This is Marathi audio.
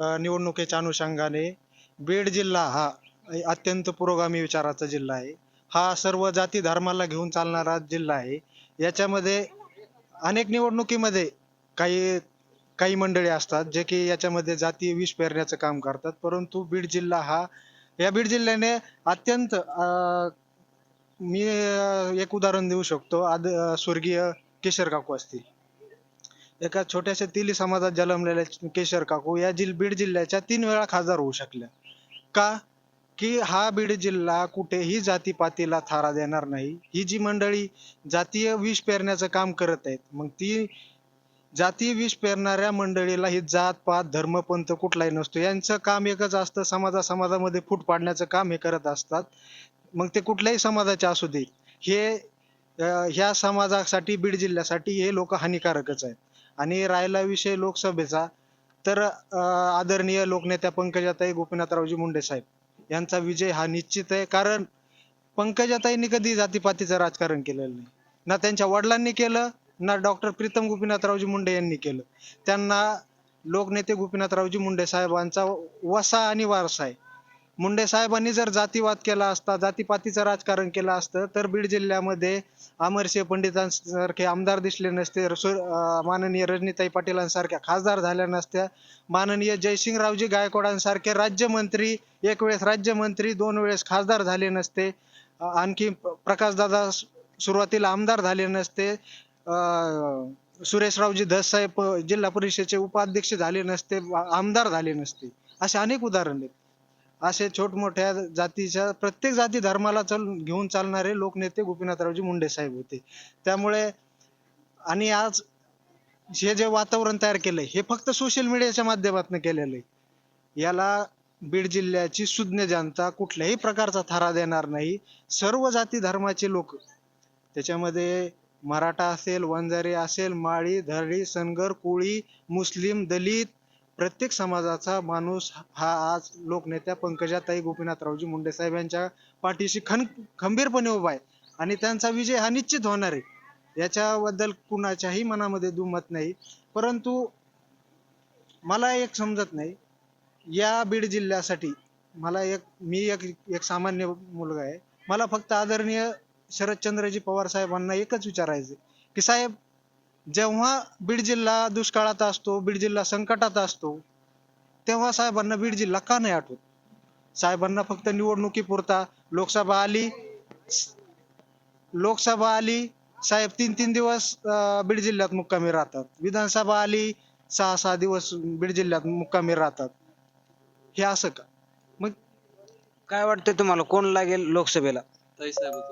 निवडणुकीच्या अनुषंगाने बीड जिल्हा हा अत्यंत पुरोगामी विचाराचा जिल्हा आहे. हा सर्व जाती धर्माला घेऊन चालणारा जिल्हा आहे. याच्यामध्ये अनेक निवडणुकीमध्ये काही काही मंडळी असतात जे की याच्यामध्ये जाती विष पेरण्याचं काम करतात. परंतु बीड जिल्हा हा या बीड जिल्ह्याने अत्यंत मी एक उदाहरण देऊ शकतो. आद स्वर्गीय केशर काकू असतील. एका छोट्याशा तेली समाजात जन्मलेल्या केशर काकू या जिल बीड जिल्ह्याच्या तीन वेळा खासदार होऊ शकल्या. का? की हा बीड जिल्हा कुठेही जातीपातीला थारा देणार नाही. ही जी मंडळी जातीय विष पेरण्याचं काम करत आहेत मग ती जातीय विष पेरणाऱ्या मंडळीला ही जात पात धर्म पंथ कुठलाही नसतो. यांचं काम एकच असतं समाजा समाजामध्ये फूट पाडण्याचं काम हे करत असतात. मग ते कुठल्याही समाजाचे असू दे हे ह्या समाजासाठी बीड जिल्ह्यासाठी हे लोक हानिकारकच आहेत. आणि राहिला विषय लोकसभेचा तर आदरणीय लोकनेत्या पंकजाताई गोपीनाथरावजी मुंडे साहेब यांचा विजय हा निश्चित आहे. कारण पंकजाताईंनी कधी जातीपातीचं राजकारण केलेलं नाही. ना त्यांच्या वडिलांनी केलं ना डॉक्टर प्रीतम गोपीनाथरावजी मुंडे यांनी केलं. त्यांना लोकनेते गोपीनाथरावजी मुंडे साहेबांचा वसा आणि वारसा आहे. मुंडे साहेबांनी जर जातीवाद केला असता जातीपातीचं राजकारण केलं असतं तर बीड जिल्ह्यामध्ये अमरसिंह पंडितांसारखे आमदार दिसले नसते माननीय रजनीताई पाटीलांसारख्या खासदार झाल्या नसत्या. माननीय जयसिंगरावजी गायकवाडांसारखे राज्यमंत्री एक वेळेस राज्यमंत्री दोन वेळेस खासदार झाले नसते. आणखी प्रकाशदादा सुरुवातीला आमदार झाले नसते. सुरेशरावजी धस साहेब जिल्हा परिषदेचे उपाध्यक्ष झाले नसते आमदार झाले नसते. असे अनेक उदाहरण आहेत. असे छोट मोठ्या जातीच्या प्रत्येक जाती धर्माला चल घेऊन चालणारे लोकनेते गोपीनाथरावजी मुंडे साहेब होते. त्यामुळे आणि आज हे जे वातावरण तयार केलंय हे फक्त सोशल मीडियाच्या माध्यमातून केलेलं आहे याला बीड जिल्ह्याची सुज्ञ जनता कुठल्याही प्रकारचा थारा देणार नाही. सर्व जाती धर्माचे लोक त्याच्यामध्ये मराठा असेल वंजारी असेल माळी धरडी सनगर कोळी मुस्लिम दलित प्रत्येक समाजाचा माणूस हा आज लोकनेत्या पंकजाताई गोपीनाथरावजी मुंडे साहेब यांच्या पाठीशी खन खंबीरपणे उभा आहे. आणि त्यांचा विजय हा निश्चित होणार आहे. याच्याबद्दल कुणाच्याही मनामध्ये दुमत नाही. परंतु मला एक समजत नाही. या बीड जिल्ह्यासाठी मला एक मी एक एक सामान्य मुलगा आहे. मला फक्त आदरणीय शरदचंद्रजी पवार साहेबांना एकच विचारायचं की साहेब जेव्हा बीड जिल्हा दुष्काळात असतो बीड जिल्हा संकटात असतो तेव्हा साहेबांना बीड जिल्हा का नाही आठवत? साहेबांना फक्त निवडणुकीपुरता लोकसभा आली लोकसभा आली साहेब तीन तीन दिवस अं, बीड जिल्ह्यात मुक्कामी राहतात. विधानसभा आली सहा सहा दिवस बीड जिल्ह्यात मुक्कामी राहतात. हे असं का? काय वाटतंय तुम्हाला? कोण लागेल लोकसभेला?